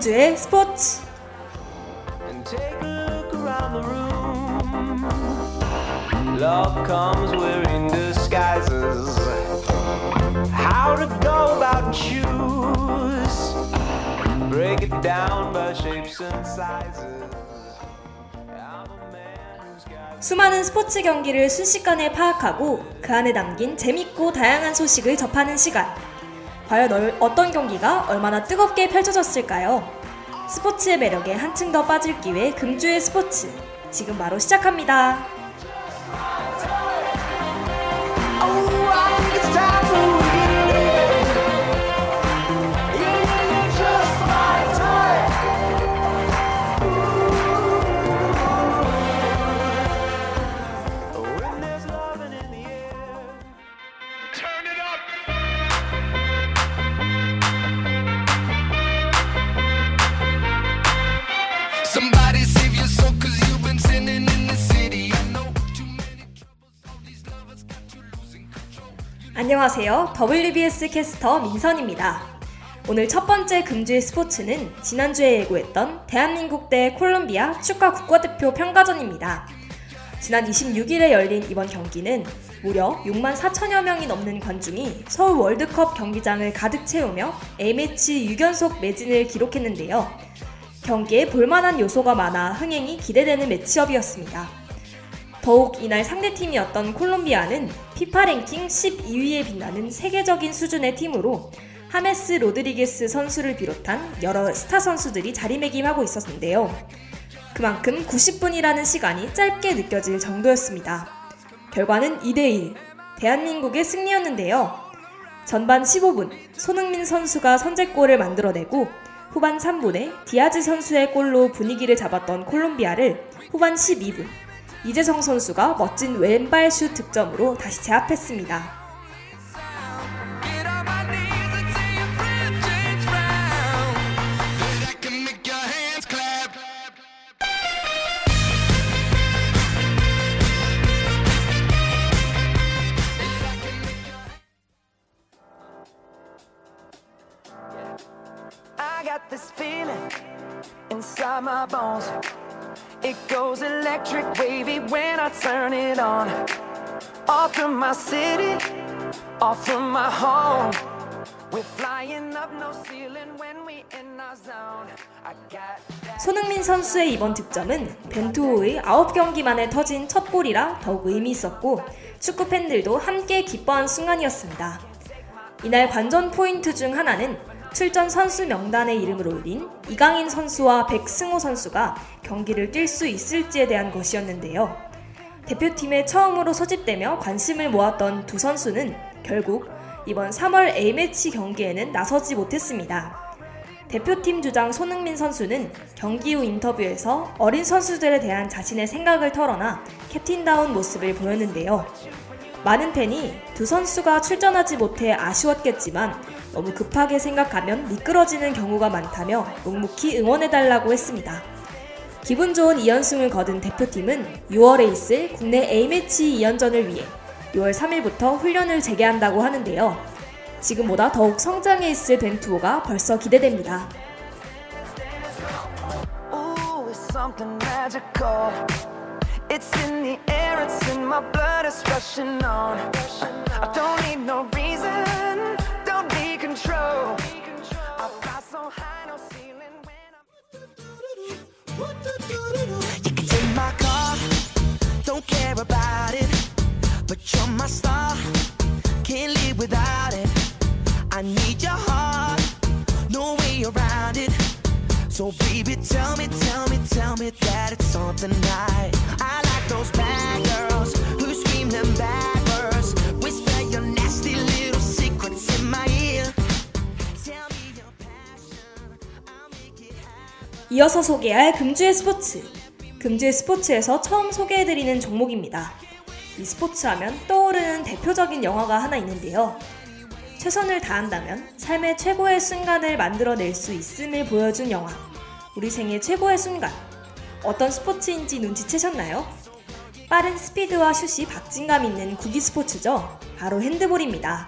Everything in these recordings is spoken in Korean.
금주의 스포츠 and take a look around the room. Love comes wearing disguises. How to go about and choose. Break it down by shapes and sizes. I'm a man who's got. 수많은 스포츠 경기를 순식간에 파악하고 그 안에 담긴 재밌고 다양한 소식을 접하는 시간. 과연 얼- 어떤 경기가 얼마나 뜨겁게 펼쳐졌을까요? 스포츠의 매력에 한층 더 빠질 기회 금주의 스포츠. 지금 바로 시작합니다. 안녕하세요. WBS 캐스터 민선입니다. 오늘 첫 번째 금주의 스포츠는 지난주에 예고했던 대한민국 대 콜롬비아 축구 국가대표 평가전입니다. 지난 26일에 열린 이번 경기는 무려 6만 4천여 명이 넘는 관중이 서울 월드컵 경기장을 가득 채우며 A매치 6연속 매진을 기록했는데요. 경기에 볼만한 요소가 많아 흥행이 기대되는 매치업이었습니다. 더욱 이날 상대팀이었던 콜롬비아는 피파 랭킹 12위에 빛나는 세계적인 수준의 팀으로 하메스 로드리게스 선수를 비롯한 여러 스타 선수들이 자리매김하고 있었는데요. 그만큼 90분이라는 시간이 짧게 느껴질 정도였습니다. 결과는 2대1, 대한민국의 승리였는데요. 전반 15분, 손흥민 선수가 선제골을 만들어내고 후반 3분에 디아즈 선수의 골로 분위기를 잡았던 콜롬비아를 후반 12분, 이재성 선수가 멋진 왼발 슛 득점으로 다시 제압했습니다. Bones. It goes electric wavy when I turn it on. Off from my city, off from my home. We're flying up no ceiling when we in our zone. I got that. 손흥민 선수의 이번 득점은 벤투호의 9경기 만에 터진 첫 골이라 더욱 의미 있었고 축구 팬들도 함께 기뻐한 순간이었습니다. 이날 관전 포인트 중 하나는 출전 선수 명단에 이름을 올린 이강인 선수와 백승호 선수가 경기를 뛸 수 있을지에 대한 것이었는데요. 대표팀에 처음으로 소집되며 관심을 모았던 두 선수는 결국 이번 3월 A매치 경기에는 나서지 못했습니다. 대표팀 주장 손흥민 선수는 경기 후 인터뷰에서 어린 선수들에 대한 자신의 생각을 털어놔 캡틴다운 모습을 보였는데요. 많은 팬이 두 선수가 출전하지 못해 아쉬웠겠지만 너무 급하게 생각하면 미끄러지는 경우가 많다며 묵묵히 응원해달라고 했습니다. 기분 좋은 2연승을 거둔 대표팀은 6월에 있을 국내 A매치 2연전을 위해 6월 3일부터 훈련을 재개한다고 하는데요. 지금보다 더욱 성장해 있을 벤투호가 벌써 기대됩니다. You can take my car, don't care about it. But you're my star, can't live without it. I need your heart, no way around it. So baby, tell me, tell me, tell me that it's something right. I like those bad girls who scream them bad 이어서 소개할 금주의 스포츠. 금주의 스포츠에서 처음 소개해드리는 종목입니다. 이 스포츠 하면 떠오르는 대표적인 영화가 하나 있는데요. 최선을 다한다면 삶의 최고의 순간을 만들어낼 수 있음을 보여준 영화. 우리 생의 최고의 순간. 어떤 스포츠인지 눈치채셨나요? 빠른 스피드와 슛이 박진감 있는 구기 스포츠죠. 바로 핸드볼입니다.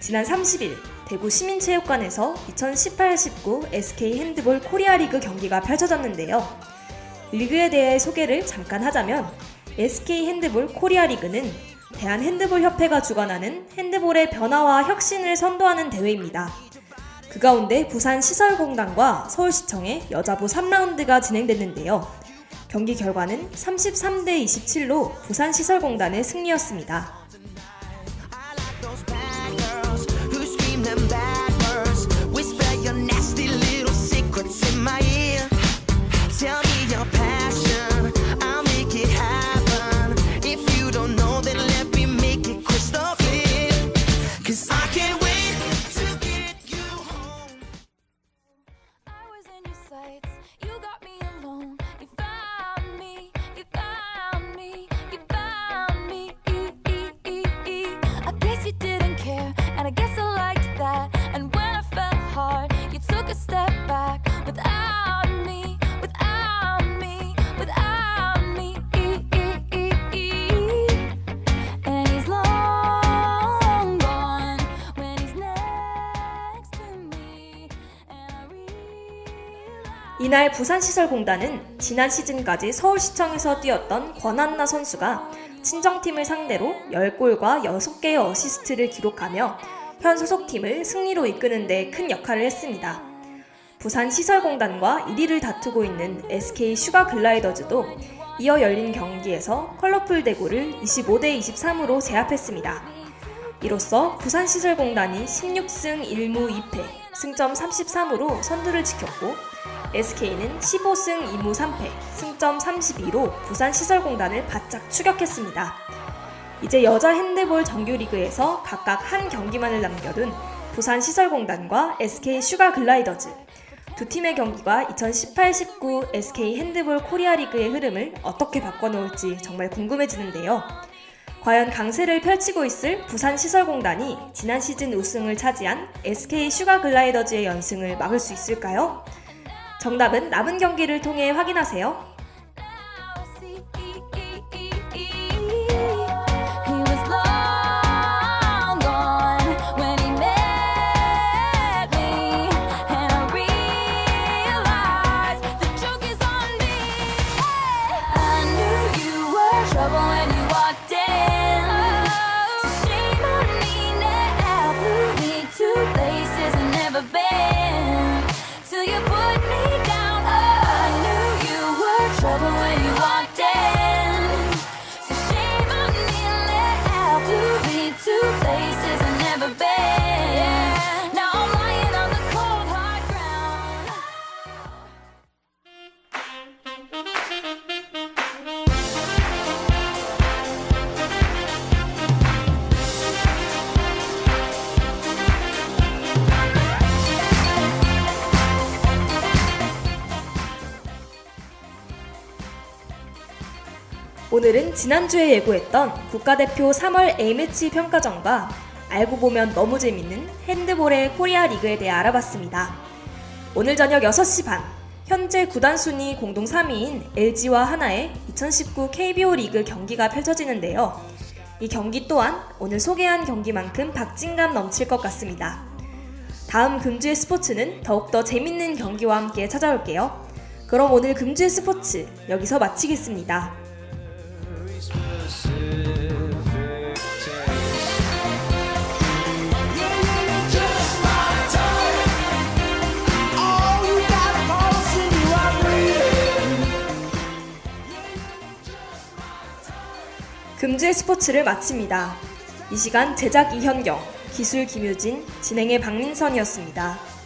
지난 30일 대구 시민체육관에서 2018-19 SK 핸드볼 코리아 리그 경기가 펼쳐졌는데요. 리그에 대해 소개를 잠깐 하자면 SK 핸드볼 코리아 리그는 대한 핸드볼 협회가 주관하는 핸드볼의 변화와 혁신을 선도하는 대회입니다. 그 가운데 부산 시설공단과 서울시청의 여자부 3라운드가 진행됐는데요. 경기 결과는 33대 27로 부산 시설공단의 승리였습니다. 이날 부산시설공단은 지난 시즌까지 서울시청에서 뛰었던 권한나 선수가 친정팀을 상대로 10골과 6개의 어시스트를 기록하며 현 소속팀을 승리로 이끄는 데 큰 역할을 했습니다. 부산시설공단과 1위를 다투고 있는 SK 슈가 글라이더즈도 이어 열린 경기에서 컬러풀 대구를 25대 23으로 제압했습니다. 이로써 부산시설공단이 16승 1무 2패, 승점 33으로 선두를 지켰고 SK는 15승 2무 3패, 승점 32로 부산 시설공단을 바짝 추격했습니다. 이제 여자 핸드볼 정규리그에서 각각 한 경기만을 남겨둔 부산 시설공단과 SK 슈가 글라이더즈 두 팀의 경기가 2018-19 SK 핸드볼 코리아 리그의 흐름을 어떻게 바꿔놓을지 정말 궁금해지는데요. 과연 강세를 펼치고 있을 부산 시설공단이 지난 시즌 우승을 차지한 SK 슈가 글라이더즈의 연승을 막을 수 있을까요? 정답은 남은 경기를 통해 확인하세요. 오늘은 지난주에 예고했던 국가대표 3월 A매치 평가전과 알고 보면 너무 재밌는 핸드볼의 코리아 리그에 대해 알아봤습니다. 오늘 저녁 6시 반, 현재 구단 순위 공동 3위인 LG와 하나의 2019 KBO 리그 경기가 펼쳐지는데요. 이 경기 또한 오늘 소개한 경기만큼 박진감 넘칠 것 같습니다. 다음 금주의 스포츠는 더욱더 재밌는 경기와 함께 찾아올게요. 그럼 오늘 금주의 스포츠 여기서 마치겠습니다. 금주의 스포츠를 마칩니다. 이 시간 제작 이현경, 기술 김유진, 진행의 박민선이었습니다.